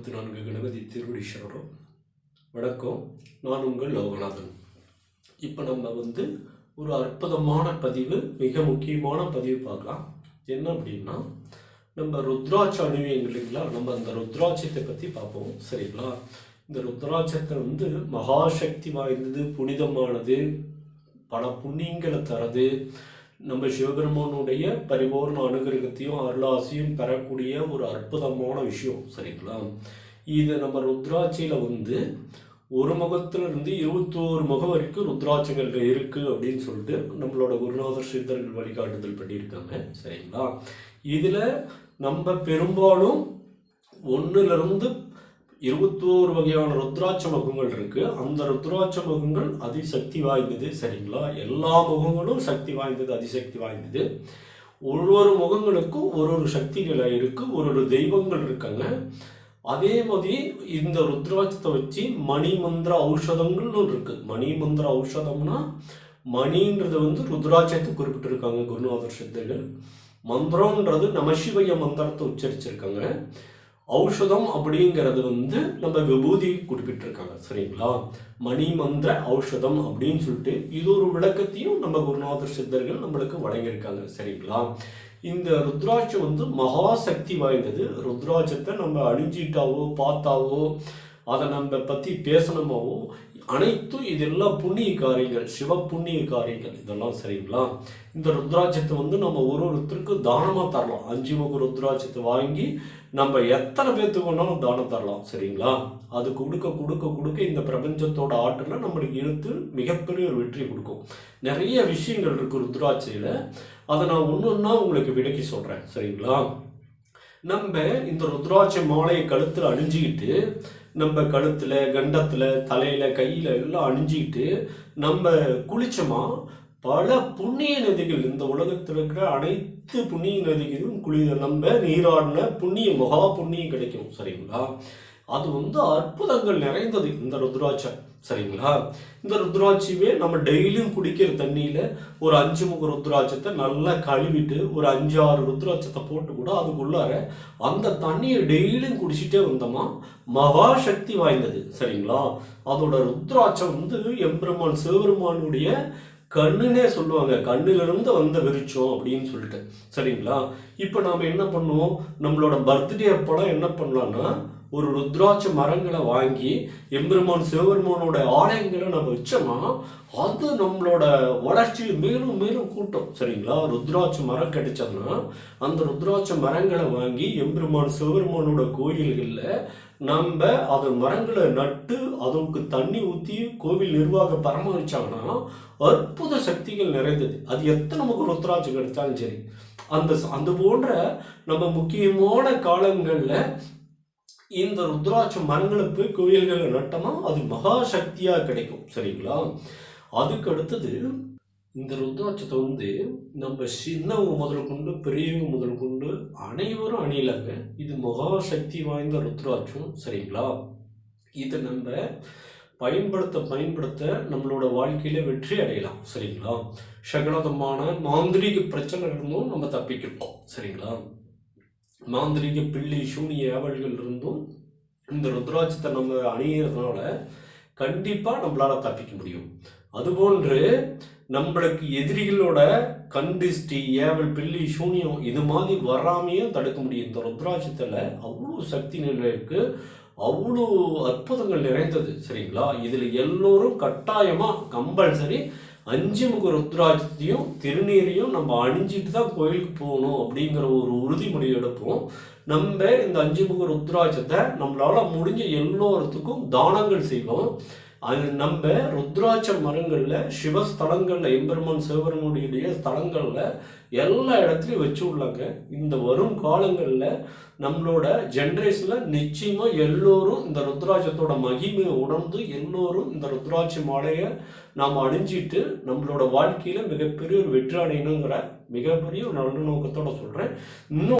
இருபத்தி நான்கு கணபதி திருவடீஸ்வரரும் வணக்கம். நான் உங்கள் லோகநாதன். இப்போ நம்ம வந்து ஒரு அற்புதமான பதிவு மிக முக்கியமான பதிவு பார்க்கலாம். என்ன அப்படின்னா நம்ம ருத்ராட்ச அணிவியங்க இல்லைங்களா? நம்ம அந்த ருத்ராட்சத்தை பற்றி பார்ப்போம். சரிங்களா? இந்த ருத்ராட்சத்தை வந்து மகாசக்தி வாய்ந்தது புனிதமானது பல புண்ணியங்களை தரது நம்ம சிவபெருமானுடைய பரிபூர்ண அனுகிரகத்தையும் அருளாசியும் பெறக்கூடிய ஒரு அற்புதமான விஷயம் சரிங்களா? இது நம்ம ருத்ராட்சியில் வந்து ஒரு முகத்திலிருந்து இருபத்தோரு முகம் வரைக்கும் ருத்ராட்சங்கள் இருக்குது அப்படின்னு சொல்லிட்டு நம்மளோட குருநாதர் சித்தர்கள் வழிகாட்டுதல் பண்ணியிருக்காங்க சரிங்களா? இதில் நம்ம பெரும்பாலும் ஒன்றுலேருந்து இருந்து இருபத்தோரு வகையான ருத்ராட்ச முகங்கள் இருக்கு. அந்த ருத்ராட்ச முகங்கள் அதிசக்தி வாய்ந்தது சரிங்களா? எல்லா முகங்களும் சக்தி வாய்ந்தது அதிசக்தி வாய்ந்தது. ஒரு ஒரு முகங்களுக்கும் ஒரு ஒரு சக்திகள் இருக்கு ஒரு ஒரு தெய்வங்கள் இருக்காங்க. அதே மாதிரி இந்த ருத்ராட்சத்தை வச்சு மணி மந்திர ஔஷதங்கள்னு இருக்கு. மணி மந்திர ஔஷதம்னா மணின்றது வந்து ருத்ராட்சத்தை குறிப்பிட்டிருக்காங்க குருநாதர் சித்தர்கள். மந்திரம்ன்றது நமசிவய மந்திரத்தை உச்சரிச்சிருக்காங்க. ஔஷதம் அப்படிங்கிறது வந்து நம்ம விபூதி குறிப்பிட்டிருக்காங்க சரிங்களா? மணி மந்திர ஔஷதம் அப்படின்னு சொல்லிட்டு இது ஒரு விளக்கத்தையும் நம்ம குருநாதர் சித்தர்கள் நம்மளுக்கு வழங்கியிருக்காங்க சரிங்களா? இந்த ருத்ராட்சம் வந்து மகா சக்தி வாய்ந்தது. ருத்ராட்சத்தை நம்ம அழிஞ்சிட்டாவோ பார்த்தாவோ அதை நம்ம பற்றி பேசணுமாவோ அனைத்தும் இதெல்லாம் புண்ணிய காரியங்கள் சிவ புண்ணிய காரியங்கள் இதெல்லாம் சரிங்களா? இந்த ருத்ராட்சத்தை வந்து நம்ம ஒரு ஒருத்தருக்கு தானமாக தரலாம். அஞ்சு முக ருத்ராட்சத்தை வாங்கி நம்ம எத்தனை பேர்த்துக்கு வேணாலும் தானம் தரலாம் சரிங்களா? அது கொடுக்க கொடுக்க கொடுக்க இந்த பிரபஞ்சத்தோட ஆற்றலை நம்மளுக்கு இழுத்து மிகப்பெரிய ஒரு வெற்றி கொடுக்கும். நிறைய விஷயங்கள் இருக்குது ருத்ராட்சையில். அதை நான் ஒன்று ஒன்றா உங்களுக்கு விளக்கி சொல்கிறேன் சரிங்களா? நம்ம இந்த ருத்ராட்சி மாலையை கழுத்தில் அணிஞ்சிக்கிட்டு நம்ம கழுத்தில் கண்டத்தில் தலையில் கையில் எல்லாம் அணிஞ்சிக்கிட்டு நம்ம குளிச்சோமா பல புண்ணிய நதிகள் இந்த உலகத்தில் இருக்கிற அனைத்து புண்ணிய நதிகளும் குளி நம்ம நீராடின புண்ணிய மகா புண்ணியம் கிடைக்கும் சரிங்களா? அது வந்து அற்புதங்கள் நிறைந்தது இந்த ருத்ராட்சம் சரிங்களா? இந்த ருத்ராட்சியுமே நம்ம டெய்லியும் குடிக்கிற தண்ணியில் ஒரு அஞ்சு முக ருத்ராட்சத்தை நல்லா கழுவிட்டு ஒரு அஞ்சு ஆறு ருத்ராட்சத்தை போட்டு கூட அதுக்குள்ளார அந்த தண்ணியை டெய்லியும் குடிச்சிட்டே வந்தோமா மகா சக்தி வாய்ந்தது சரிங்களா? அதோட ருத்ராட்சம் வந்து எம்பெருமான் சிவபெருமானுடைய கண்ணுனே சொல்லுவாங்க. கண்ணிலிருந்து வந்த விருச்சம் அப்படின்னு சொல்லிட்டு. சரிங்களா? இப்போ நாம் என்ன பண்ணுவோம்? நம்மளோட பர்த்டே அப்போலாம் என்ன பண்ணலான்னா ஒரு ருத்ராட்ச மரங்களை வாங்கி எம்பெருமான் சிவபெருமானோட ஆலயங்களை நம்ம வச்சோம்னா அது நம்மளோட வளர்ச்சியை மேலும் மேலும் கூட்டம். சரிங்களா? ருத்ராட்ச மரம் கிடைச்சதுன்னா அந்த ருத்ராட்ச மரங்களை வாங்கி எம்பெருமான் சிவபெருமானோட கோயில்களில் நம்ம அது மரங்களை நட்டு அதுக்கு தண்ணி ஊற்றி கோவில் நிர்வாகம் பராமரிச்சாங்கன்னா அற்புத சக்திகள் நிறைந்தது. அது எத்தனை நமக்கு ருத்ராட்சம் கிடைச்சாலும் சரி. அந்த அந்த போன்ற நம்ம முக்கியமான காலங்களில் இந்த ருத்ராட்ச மரங்களை போய் கோயில்களில் நட்டோம்னா அது மகா சக்தியாக கிடைக்கும். சரிங்களா? அதுக்கு அடுத்தது இந்த ருத்ராட்சத்தை வந்து நம்ம சின்னவங்க முதல் கொண்டு பெரியவங்க முதல் கொண்டு அனைவரும் அணியிலங்க. இது மகா சக்தி வாய்ந்த ருத்ராட்சம். சரிங்களா? இதை நம்ம பயன்படுத்த பயன்படுத்த நம்மளோட வாழ்க்கையில வெற்றி அடையலாம். சரிங்களா? சகலதமான மாந்திரீக பிரச்சனை இருந்தும் நம்ம தப்பிக்கணும் சரிங்களா? மாந்திரிக பில்லி சூனிய ஏவல்கள் இருந்தும் இந்த ருத்ராட்சத்தை நம்ம அணியறதுனால கண்டிப்பாக நம்மளால் தப்பிக்க முடியும். அதுபோன்று நம்மளுக்கு எதிரிகளோட கண்டிஷ்டி ஏவல் பில்லி சூனியம் இது மாதிரி வராமையும் தடுக்க முடியும். இந்த ருத்ராட்சத்தில் அவ்வளோ சக்தி நிலை அவ்வளோ அற்புதங்கள் நிறைந்தது சரிங்களா? இதில் எல்லோரும் கட்டாயமாக கம்பல்சரி அஞ்சு முக ருத்ராட்சத்தையும் திருநீரையும் நம்ம அணிஞ்சிட்டு தான் கோயிலுக்கு போகணும் அப்படிங்கிற ஒரு உறுதிமொழி எடுப்போம். நம்ம இந்த அஞ்சு முக ருத்ராட்சத்தை நம்மளால முடிஞ்ச எல்லோருத்துக்கும் தானங்கள் செய்வோம். அது நம்ம ருத்ராட்ச மரங்களில் சிவஸ்தலங்களில் எம்பெருமான் சிவபெருமானுடைய ஸ்தலங்களில் எல்லா இடத்துலையும் வச்சு உள்ளாங்க இந்த வரும் காலங்களில் நம்மளோட ஜென்ரேஷனில் நிச்சயமாக எல்லோரும் இந்த ருத்ராட்சத்தோட மகிமையை உணர்ந்து எல்லோரும் இந்த ருத்ராட்ச மாலையை நாம் அணிஞ்சிட்டு நம்மளோட வாழ்க்கையில் மிகப்பெரிய ஒரு வெற்றி அடையணுங்கிற மிகப்பெரிய ஒரு நல்ல நோக்கத்தோட சொல்கிறேன் இன்னும்